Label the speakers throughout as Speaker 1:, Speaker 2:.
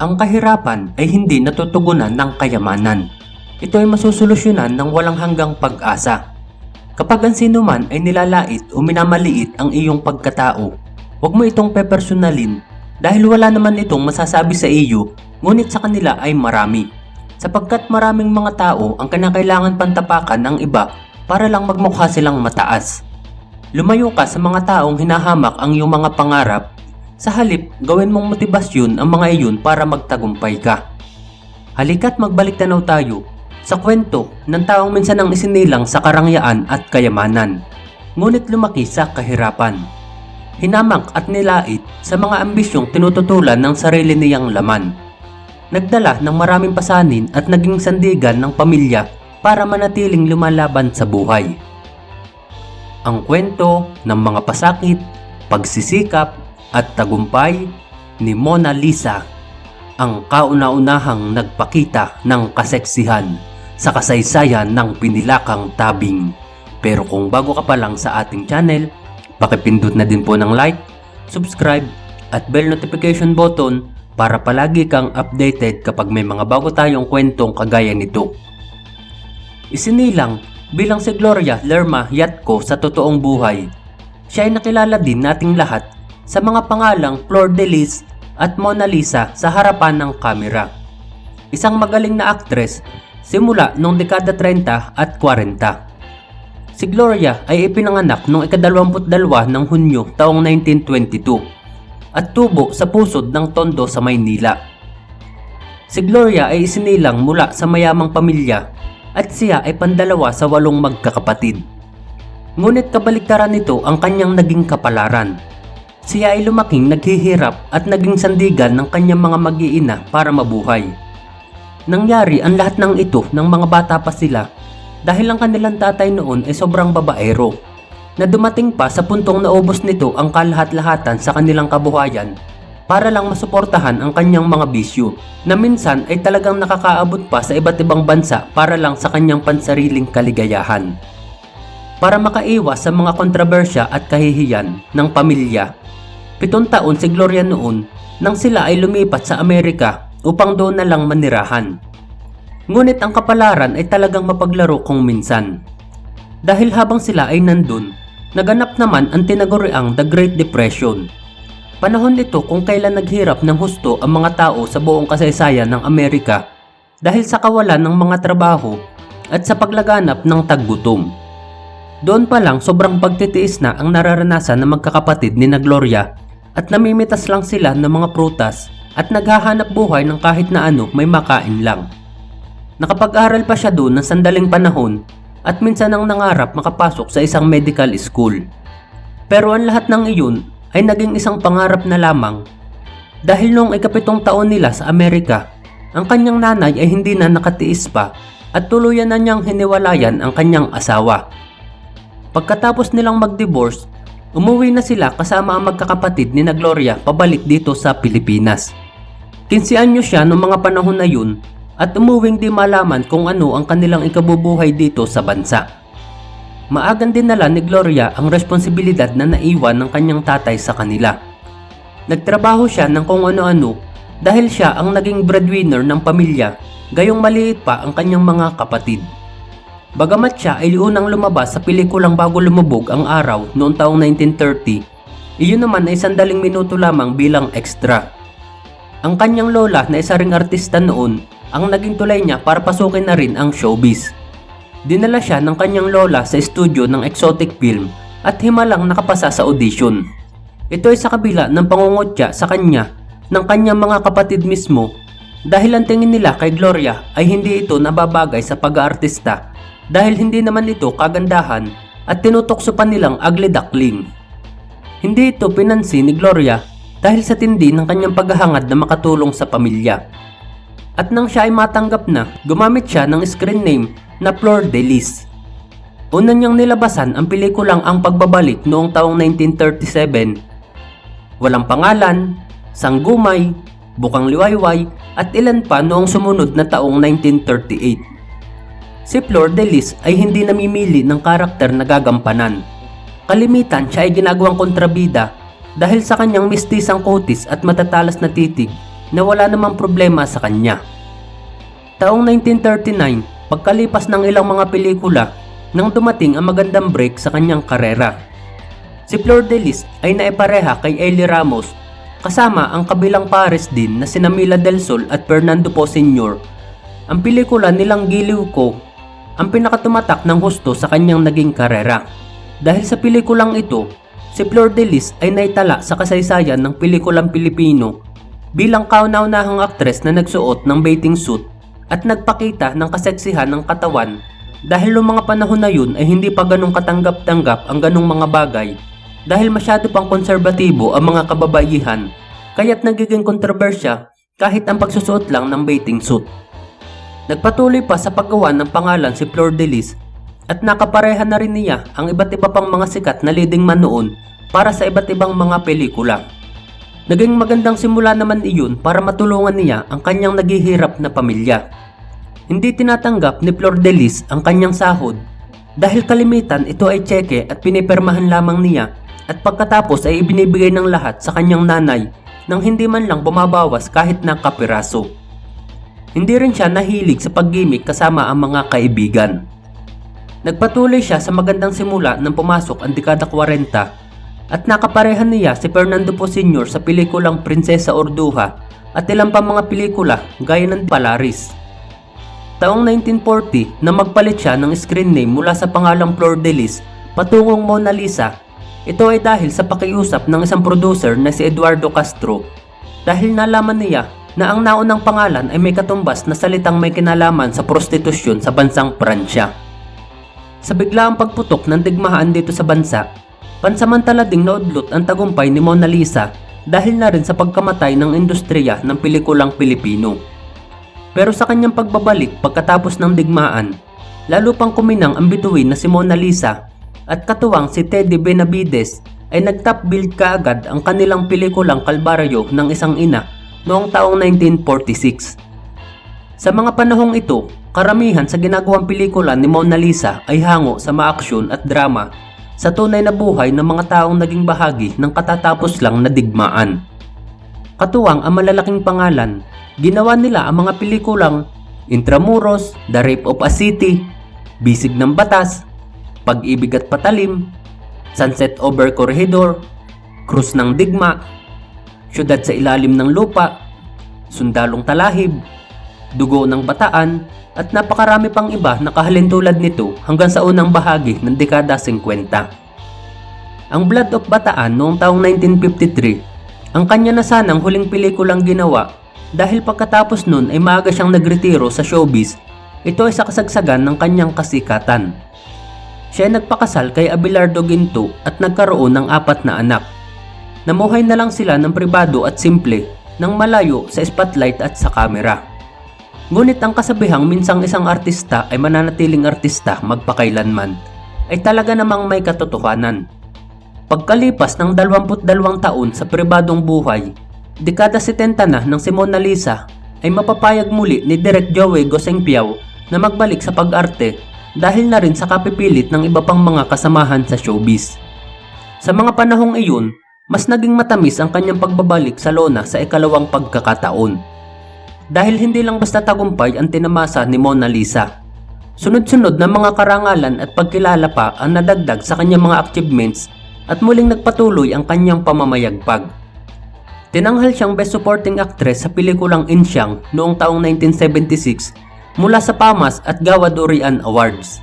Speaker 1: Ang kahirapan ay hindi natutugunan ng kayamanan. Ito ay masusolusyonan ng walang hanggang pag-asa. Kapag ang sino man ay nilalait o minamaliit ang iyong pagkatao, huwag mo itong pepersonalin dahil wala naman itong masasabi sa iyo ngunit sa kanila ay marami. Sapagkat maraming mga tao ang kinakailangan pantapakan ng iba para lang magmukha silang mataas. Lumayo ka sa mga taong hinahamak ang iyong mga pangarap. Sa halip, gawin mong motibasyon ang mga iyon para magtagumpay ka. Halika't magbalik tanaw tayo sa kwento ng taong minsan ang isinilang sa karangyaan at kayamanan, ngunit lumaki sa kahirapan. Hinamak at nilait sa mga ambisyong tinututulan ng sarili niyang laman. Nagdala ng maraming pasanin at naging sandigan ng pamilya para manatiling lumalaban sa buhay. Ang kwento ng mga pasakit, pagsisikap at tagumpay ni Mona Lisa ang kauna-unahang nagpakita ng kaseksihan sa kasaysayan ng pinilakang tabing. Pero kung bago ka pa lang sa ating channel, pakipindot na din po ng like, subscribe at bell notification button para palagi kang updated kapag may mga bago tayong kwentong kagaya nito. Isinilang bilang si Gloria Lerma Yatko sa totoong buhay. Siya ay nakilala din nating lahat sa mga pangalang Flor de Lis at Mona Lisa sa harapan ng kamera. Isang magaling na aktres simula noong dekada 30 at 40. Si Gloria ay ipinanganak noong ikadalawamput-dalawa ng Hunyo taong 1922 at tubo sa pusod ng Tondo sa Maynila. Si Gloria ay isinilang mula sa mayamang pamilya at siya ay pandalawa sa walong magkakapatid. Ngunit kabaliktaran nito ang kanyang naging kapalaran. Siya ay lumaking naghihirap at naging sandigan ng kanyang mga mag-iina para mabuhay. Nangyari ang lahat ng ito ng mga bata pa sila dahil ang kanilang tatay noon ay sobrang babaero na dumating pa sa puntong naubos nito ang kalahat-lahatan sa kanilang kabuhayan para lang masuportahan ang kanyang mga bisyo na minsan ay talagang nakakaabot pa sa iba't ibang bansa para lang sa kanyang pansariling kaligayahan. Para makaiwas sa mga kontrobersya at kahihiyan ng pamilya, pitong taon si Gloria noon nang sila ay lumipat sa Amerika upang doon na lang manirahan. Ngunit ang kapalaran ay talagang mapaglaro kung minsan. Dahil habang sila ay nandun, naganap naman ang tinaguriang The Great Depression Panahon nito kung kailan naghirap ng husto ang mga tao sa buong kasaysayan ng Amerika dahil sa kawalan ng mga trabaho at sa paglaganap ng taggutom. Doon pa lang sobrang pagtitiis na ang nararanasan ng magkakapatid ni na Gloria at namimitas lang sila ng mga prutas at naghahanap buhay ng kahit na ano may makain lang. Nakapag-aral pa siya doon ng sandaling panahon at minsan ang nangarap makapasok sa isang medical school. Pero ang lahat ng iyon ay naging isang pangarap na lamang dahil noong ikapitong taon nila sa Amerika, ang kanyang nanay ay hindi na nakatiis pa at tuluyan na niyang hiniwalayan ang kanyang asawa. Pagkatapos nilang mag-divorce, umuwi na sila kasama ang magkakapatid ni na Gloria pabalik dito sa Pilipinas. 15 anyo siya noong mga panahon na yun at umuwing di malaman kung ano ang kanilang ikabubuhay dito sa bansa. Maagang dinala ni Gloria ang responsibilidad na naiwan ng kanyang tatay sa kanila. Nagtrabaho siya ng kung ano-ano dahil siya ang naging breadwinner ng pamilya gayong maliit pa ang kanyang mga kapatid. Bagamat siya ay unang lumabas sa pelikulang bago lumubog ang araw noong taong 1930, iyon naman ay sandaling minuto lamang bilang extra. Ang kanyang lola na isa ring artista noon ang naging tulay niya para pasukin na rin ang showbiz. Dinala siya ng kanyang lola sa studio ng exotic film at himalang nakapasa sa audition. Ito ay sa kabila ng pangungutya sa kanya ng kanyang mga kapatid mismo dahil ang tingin nila kay Gloria ay hindi ito nababagay sa pag-aartista dahil hindi naman ito kagandahan at tinutokso pa nilang ugly duckling. Hindi ito pinansin ni Gloria dahil sa tindi ng kanyang paghahangad na makatulong sa pamilya. At nang siya ay matanggap na, gumamit siya ng screen name na Flor de Lis. Una niyang nilabasan ang pelikulang Ang Pagbabalik noong taong 1937. Walang pangalan, Sanggumay, Bukang Liwayway at ilan pa noong sumunod na taong 1938. Si Flor de Lis ay hindi namimili ng karakter na gagampanan. Kalimitan siya ay ginagawang kontrabida dahil sa kanyang mistisang kutis at matatalas na titig na wala namang problema sa kanya. Taong 1939, pagkalipas ng ilang mga pelikula, nang dumating ang magandang break sa kanyang karera. Si Flor de Lis ay naipareha kay Eli Ramos kasama ang kabilang pares din na sina Mila Del Sol at Fernando Po Sr. Ang pelikula nilang Giliw Ko ang pinakatumatak ng husto sa kanyang naging karera. Dahil sa pelikulang ito, si Flor de Lis ay naitala sa kasaysayan ng pelikulang Pilipino bilang kauna-unahang aktres na nagsuot ng bathing suit at nagpakita ng kaseksihan ng katawan dahil noong mga panahon na yun ay hindi pa ganong katanggap-tanggap ang ganong mga bagay dahil masyado pang konserbatibo ang mga kababaihan kaya't nagiging kontrobersya kahit ang pagsusuot lang ng bathing suit. Nagpatuloy pa sa paggawa ng pangalan si Flor de Lis at nakapareha na rin niya ang iba't iba pang mga sikat na leading man noon para sa iba't ibang mga pelikula. Naging magandang simula naman iyon para matulungan niya ang kanyang naghihirap na pamilya. Hindi tinatanggap ni Flor de Lis ang kanyang sahod dahil kalimitan ito ay tseke at pinipermahan lamang niya at pagkatapos ay ibinibigay ng lahat sa kanyang nanay nang hindi man lang bumabawas kahit na kapiraso. Hindi rin siya nahilig sa paggimik kasama ang mga kaibigan. Nagpatuloy siya sa magandang simula nang pumasok ang dekada 40 at nakaparehan niya si Fernando Po Sr. sa pelikulang Prinsesa Orduha at ilang pa mga pelikula gaya ng Palaris. Taong 1940 na magpalit siya ng screen name mula sa pangalang Flor de Lis patungong Mona Lisa. Ito ay dahil sa pakiusap ng isang producer na si Eduardo Castro dahil nalaman niya na ang naunang pangalan ay may katumbas na salitang may kinalaman sa prostitusyon sa bansang Pransya. Sa biglaang pagputok ng digmaan dito sa bansa, pansamantala ding naudlot ang tagumpay ni Mona Lisa dahil na rin sa pagkamatay ng industriya ng pelikulang Pilipino. Pero sa kanyang pagbabalik pagkatapos ng digmaan, lalo pang kuminang ang bituin na si Mona Lisa at katuwang si Teddy Benavides ay nag-top build kaagad ang kanilang pelikulang Kalbaryo ng isang ina noong taong 1946. Sa mga panahong ito, karamihan sa ginagawang pelikula ni Mona Lisa ay hango sa maaksyon at drama sa tunay na buhay ng mga taong naging bahagi ng katatapos lang na digmaan. Katuwang ang malalaking pangalan, ginawa nila ang mga pelikulang Intramuros, The Rape of a City, Bisig ng Batas, Pag-ibig at Patalim, Sunset Over Corridor, Krus ng Digma, Syudad sa Ilalim ng Lupa, Sundalong Talahib, Dugo ng Bataan, at napakarami pang iba na kahalintulad nito hanggang sa unang bahagi ng dekada 50. Ang Blood of Bataan noong taong 1953, ang kanya na sanang huling pelikulang ginawa dahil pagkatapos nun ay maaga siyang nagretiro sa showbiz, ito ay sa kasagsagan ng kanyang kasikatan. Siya ay nagpakasal kay Abelardo Ginto at nagkaroon ng apat na anak. Namuhay na lang sila ng pribado at simple nang malayo sa spotlight at sa kamera. Ngunit ang kasabihang minsang isang artista ay mananatiling artista magpakailanman ay talaga namang may katotohanan. Pagkalipas ng 22 taon sa pribadong buhay, dekada 70 na ng si Mona Lisa ay mapapayag muli ni Direk Joey Gosengpiao na magbalik sa pag-arte dahil na rin sa kapipilit ng iba pang mga kasamahan sa showbiz. Sa mga panahong iyon, mas naging matamis ang kanyang pagbabalik sa lona sa ikalawang pagkakataon. Dahil hindi lang basta tagumpay ang tinamasa ni Mona Lisa. Sunod-sunod na mga karangalan at pagkilala pa ang nadagdag sa kanyang mga achievements at muling nagpatuloy ang kanyang pamamayagpag. Tinanghal siyang Best Supporting Actress sa pelikulang Insyang noong taong 1976 mula sa PAMAS at Gawa Durian Awards.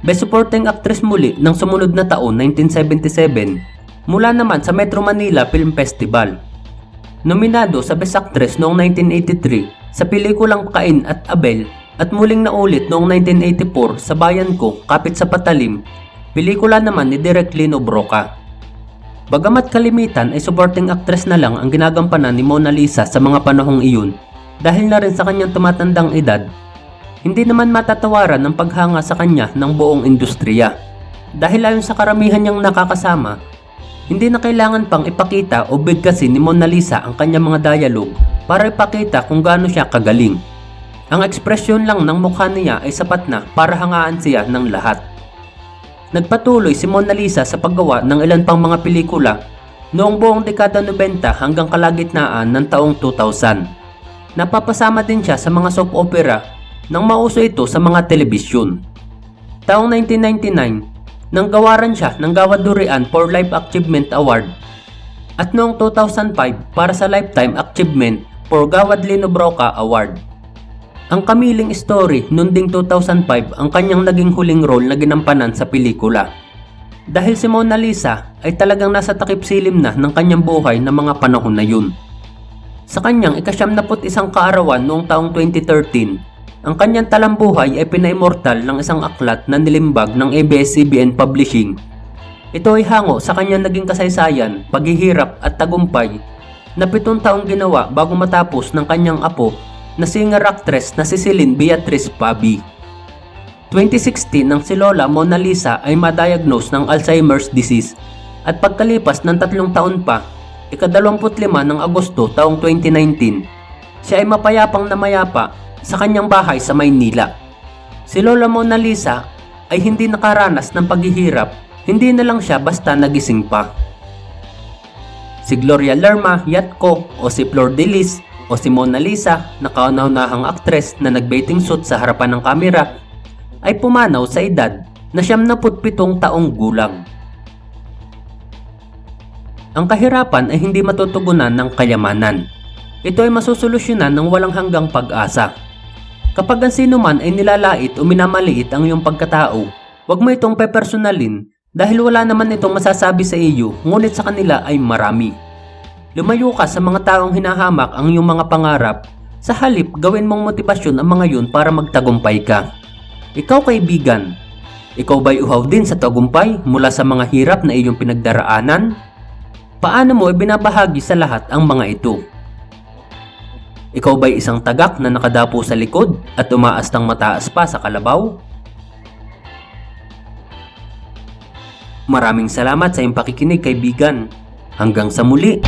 Speaker 1: Best Supporting Actress muli ng sumunod na taon 1977 mula naman sa Metro Manila Film Festival. Nominado sa Best Actress noong 1983 sa pelikulang Kain at Abel at muling naulit noong 1984 sa Bayan Ko, Kapit sa Patalim Pelikula naman ni Direk Lino Broca. Bagamat kalimitan ay supporting actress na lang ang ginagampanan ni Mona Lisa sa mga panahong iyon dahil na rin sa kanyang tumatandang edad, hindi naman matatawaran ang paghanga sa kanya ng buong industriya. Dahil ayon sa karamihan niyang nakakasama, hindi na kailangan pang ipakita o bigkasin ni Mona Lisa ang kanyang mga dialogue para ipakita kung gaano siya kagaling. Ang ekspresyon lang ng mukha niya ay sapat na para hangaan siya ng lahat. Nagpatuloy si Mona Lisa sa paggawa ng ilan pang mga pelikula noong buong dekada 90 hanggang kalagitnaan ng taong 2000. Napapasama din siya sa mga soap opera nang mauso ito sa mga telebisyon. Taong 1999, nang gawaran siya ng Gawad Durian for Life Achievement Award at noong 2005 para sa Lifetime Achievement for Gawad Lino Broca Award. Ang kamiling story noong ding 2005 ang kanyang naging huling role na ginampanan sa pelikula. Dahil si Mona Lisa ay talagang nasa takip silim na ng kanyang buhay na mga panahon na yun. Sa kanyang ikasyam naput isang kaarawan noong taong 2013, ang kanyang talambuhay ay pinaimortal ng isang aklat na nilimbag ng ABS-CBN Publishing. Ito ay hango sa kanyang naging kasaysayan, paghihirap at tagumpay na pitong taong ginawa bago matapos ng kanyang apo na singer-actress na si Celine Beatrice Pabi. 2016 nang si Lola Mona Lisa ay ma-diagnose ng Alzheimer's disease at pagkalipas ng tatlong taon pa, ika-25 ng Agosto taong 2019, siya ay mapayapang na mayapa sa kanyang bahay sa Maynila. Si Lola Mona Lisa ay hindi nakaranas ng paghihirap, hindi na lang siya basta nagising pa. Si Gloria Lerma Yatko o si Flor de Lis o si Mona Lisa na kauna-unahang aktres na nag-bathing suit sa harapan ng kamera ay pumanaw sa edad na 77 taong gulang. Ang kahirapan ay hindi matutugunan ng kayamanan. Ito ay masusolusyonan ng walang hanggang pag-asa. Kapag ang sino man ay nilalait o minamaliit ang iyong pagkatao, huwag mo itong pepersonalin dahil wala naman itong masasabi sa iyo ngunit sa kanila ay marami. Lumayo ka sa mga taong hinahamak ang iyong mga pangarap sa halip gawin mong motibasyon ang mga yun para magtagumpay ka. Ikaw kaibigan, ikaw ba'y uhaw din sa tagumpay mula sa mga hirap na iyong pinagdaraanan? Paano mo ibinabahagi sa lahat ang mga ito? Ikaw ba'y isang tagak na nakadapo sa likod at umaas ng mataas pa sa kalabaw? Maraming salamat sa iyong pakikinig kaibigan. Hanggang sa muli!